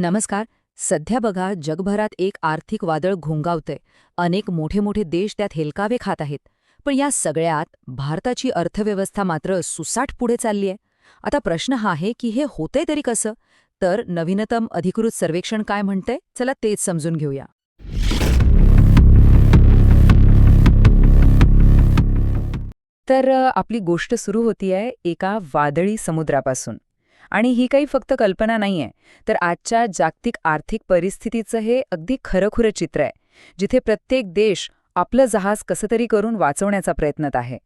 नमस्कार. सध्या बघा जगभरात एक आर्थिक वादळ घोंगावतंय. अनेक मोठे मोठे देश त्यात हेलकावे खात आहेत. पण या सगळ्यात भारताची अर्थव्यवस्था मात्र सुसाट पुढे चालली आहे आता प्रश्न हा आहे की हे होतंय तरी कसं? तर नवीनतम अधिकृत सर्वेक्षण काय म्हणतंय? चला तेच समजून घेऊया. तर आपली गोष्ट सुरू होतीये एका वादळी समुद्रापासून. आणि ही काही फक्त कल्पना नाहीये. तर आजच्या जागतिक आर्थिक परिस्थितीचं हे अगदी खरंखुरं चित्र आहे जिथे प्रत्येक देश आपलं जहाज कसं तरी करून वाचवण्याचा प्रयत्नात आहे.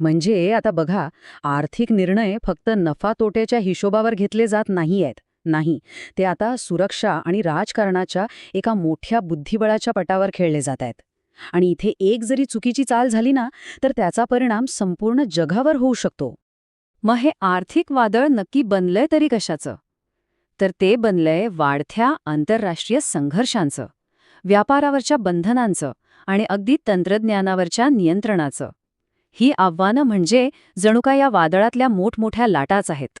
म्हणजे आता बघा आर्थिक निर्णय फक्त नफा तोट्याच्या हिशोबावर घेतले जात नाही आहेत नाही ते आता सुरक्षा आणि राजकारणाच्या एका मोठ्या बुद्धिबळाच्या पटावर खेळले जात आहेत. आणि इथे एक जरी चुकीची चाल झाली ना तर त्याचा परिणाम संपूर्ण जगावर होऊ शकतो. मग हे आर्थिक वादळ नक्की बनलंय तरी कशाचं? तर ते बनलंय वाढत्या आंतरराष्ट्रीय संघर्षांचं व्यापारावरच्या बंधनांचं आणि अगदी तंत्रज्ञानावरच्या नियंत्रणाचं. ही आव्हानं म्हणजे जणू या वादळातल्या मोठमोठ्या लाटाच आहेत.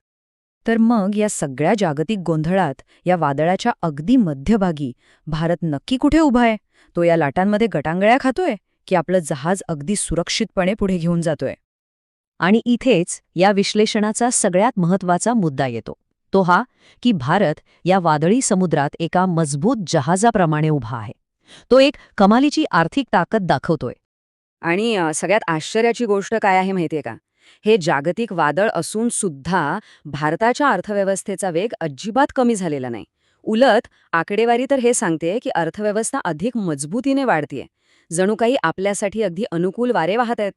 तर मग या सगळ्या जागतिक गोंधळात या वादळाच्या अगदी मध्यभागी भारत नक्की कुठे उभा आहे? तो या लाटांमध्ये गटांगळ्या खातोय की आपलं जहाज अगदी सुरक्षितपणे पुढे घेऊन जातोय? आणि इथेच या विश्लेषणाचा सगळ्यात महत्त्वाचा मुद्दा येतो. तो हा की भारत या वादळी समुद्रात एका मजबूत जहाजाप्रमाणे उभा आहे. तो एक कमालीची आर्थिक ताकद दाखवतोय. आणि सगळ्यात आश्चर्याची गोष्ट काय आहे माहितीये का? हे जागतिक वादळ असून सुद्धा भारताच्या अर्थव्यवस्थेचा वेग अजिबात कमी झालेला नाही. उलट आकडेवारी तर हे सांगते की अर्थव्यवस्था अधिक मजबूतीने वाढतीये. जणू काही आपल्यासाठी अगदी अनुकूल वारे वाहत आहेत.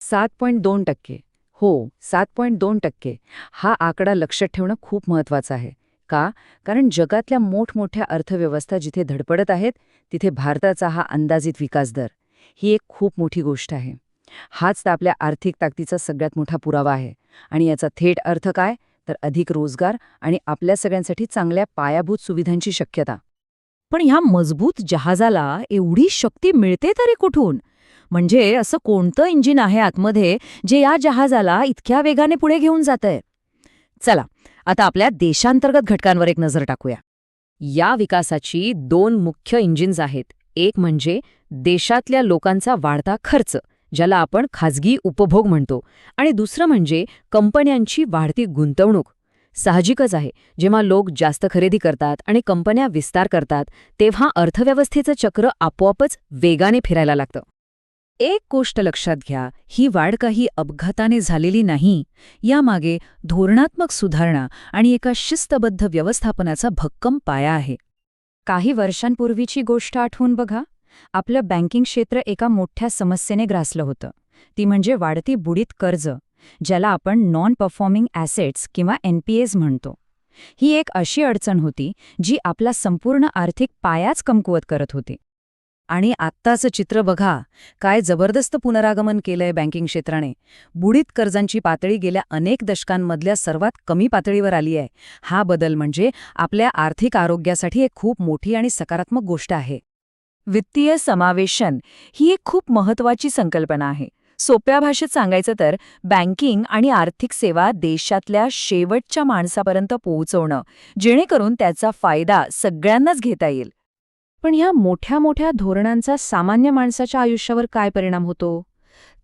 सात पॉईंट दोन टक्के. हो सात पॉईंट दोन टक्के. हा आकडा लक्षात ठेवणं खूप महत्वाचं आहे. का? कारण जगातल्या मोठमोठ्या अर्थव्यवस्था जिथे धडपडत आहेत तिथे भारताचा हा अंदाजित विकास दर. ही एक खूप मोठी गोष्ट आहे. हाच तर आपल्या आर्थिक ताकदीचा सगळ्यात मोठा पुरावा आहे. आणि याचा थेट अर्थ काय? तर अधिक रोजगार आणि आपल्या सगळ्यांसाठी चांगल्या पायाभूत सुविधांची शक्यता. पण ह्या मजबूत जहाजाला एवढी शक्ती मिळते तरी कुठून? म्हणजे असं कोणतं इंजिन आहे आतमध्ये जे या जहाजाला इतक्या वेगाने पुढे घेऊन जातंय? चला आता आपल्या देशांतर्गत घटकांवर एक नजर टाकूया. या विकासाची दोन मुख्य इंजिन्स आहेत. एक म्हणजे देशातल्या लोकांचा वाढता खर्च ज्याला आपण खाजगी उपभोग म्हणतो. आणि दुसरं म्हणजे कंपन्यांची वाढती गुंतवणूक. साहजिकच आहे जेव्हा लोक जास्त खरेदी करतात आणि कंपन्या विस्तार करतात तेव्हा अर्थव्यवस्थेचं चक्र आपोआपच वेगाने फिरायला लागतं. एक गोष्ट लक्षात घ्या ही वाढ काही अपघाताने झालेली नाही. यामागे धोरणात्मक सुधारणा आणि एका शिस्तबद्ध व्यवस्थापनाचा भक्कम पाया आहे. काही वर्षांपूर्वीची गोष्ट आठवून बघा. आपलं बँकिंग क्षेत्र एका मोठ्या समस्येने ग्रासलं होतं. ती म्हणजे वाढती बुडीत कर्ज ज्याला आपण नॉन परफॉर्मिंग ॲसेट्स किंवा एनपीएज म्हणतो. ही एक अशी अडचण होती जी आपला संपूर्ण आर्थिक पायाच कमकुवत करत होती. आणि आत्ताचं चित्र बघा. काय जबरदस्त पुनरागमन केलंय बँकिंग क्षेत्राने. बुडीत कर्जांची पातळी गेल्या अनेक दशकांमधल्या सर्वात कमी पातळीवर आली आहे. हा बदल म्हणजे आपल्या आर्थिक आरोग्यासाठी एक खूप मोठी आणि सकारात्मक गोष्ट आहे. वित्तीय समावेशन ही एक खूप महत्वाची संकल्पना आहे. सोप्या भाषेत सांगायचं तर बँकिंग आणि आर्थिक सेवा देशातल्या शेवटच्या माणसापर्यंत पोहोचवणं जेणेकरून त्याचा फायदा सगळ्यांनाच घेता येईल. पण ह्या मोठ्या मोठ्या धोरणांचा सामान्य माणसाच्या आयुष्यावर काय परिणाम होतो?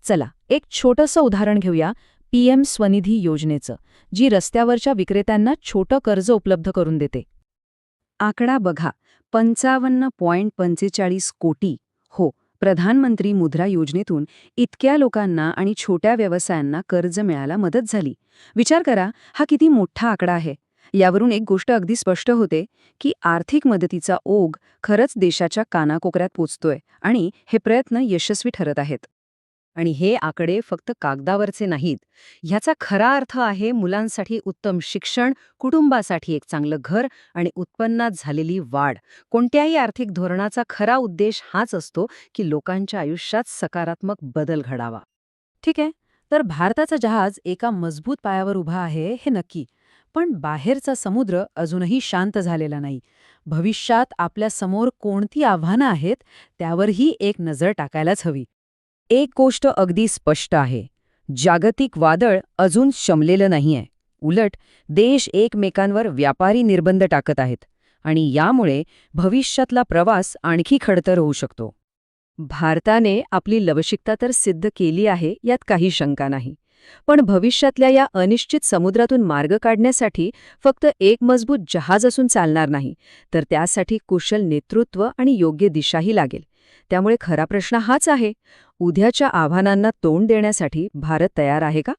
चला एक छोटंसं उदाहरण घेऊया पीएम स्वनिधी योजनेचं जी रस्त्यावरच्या विक्रेत्यांना छोटं कर्ज उपलब्ध करून देते. आकडा बघा पंचावन्न पॉइंट पंचेचाळीस कोटी. हो प्रधानमंत्री मुद्रा योजनेतून इतक्या लोकांना आणि छोट्या व्यवसायांना कर्ज मिळायला मदत झाली. विचार करा हा किती मोठा आकडा आहे. यावरून एक गोष्ट अगदी स्पष्ट होते की आर्थिक मदतीचा ओघ खरंच देशाच्या कानाकोपऱ्यात पोचतोय आणि हे प्रयत्न यशस्वी ठरत आहेत. आणि हे आकडे फक्त कागदावरचे नाहीत. ह्याचा खरा अर्थ आहे मुलांसाठी उत्तम शिक्षण कुटुंबासाठी एक चांगलं घर आणि उत्पन्नात झालेली वाढ. कोणत्याही आर्थिक धोरणाचा खरा उद्देश हाच असतो की लोकांच्या आयुष्यात सकारात्मक बदल घडावा. ठीक आहे? तर भारताचं जहाज एका मजबूत पायावर उभा आहे हे नक्की. पण बाहेरचा समुद्र अजूनही शांत झालेला नाही. भविष्यात आपल्यासमोर कोणती आव्हानं आहेत त्यावरही एक नजर टाकायलाच हवी. एक गोष्ट अगदी स्पष्ट आहे. जागतिक वादळ अजून शमलेलं नाहीये. उलट देश एकमेकांवर व्यापारी निर्बंध टाकत आहेत आणि यामुळे भविष्यातला प्रवास आणखी खडतर होऊ शकतो. भारताने आपली लवचिकता तर सिद्ध केली आहे यात काही शंका नाही. पण भविष्यातल्या या अनिश्चित समुद्रातून मार्ग काढण्यासाठी फक्त एक मजबूत जहाज असून चालणार नाही तर त्यासाठी कुशल नेतृत्व आणि योग्य दिशाही लागेल. त्यामुळे खरा प्रश्न हाच आहे उद्याच्या आव्हानांना तोंड देण्यासाठी भारत तयार आहे का?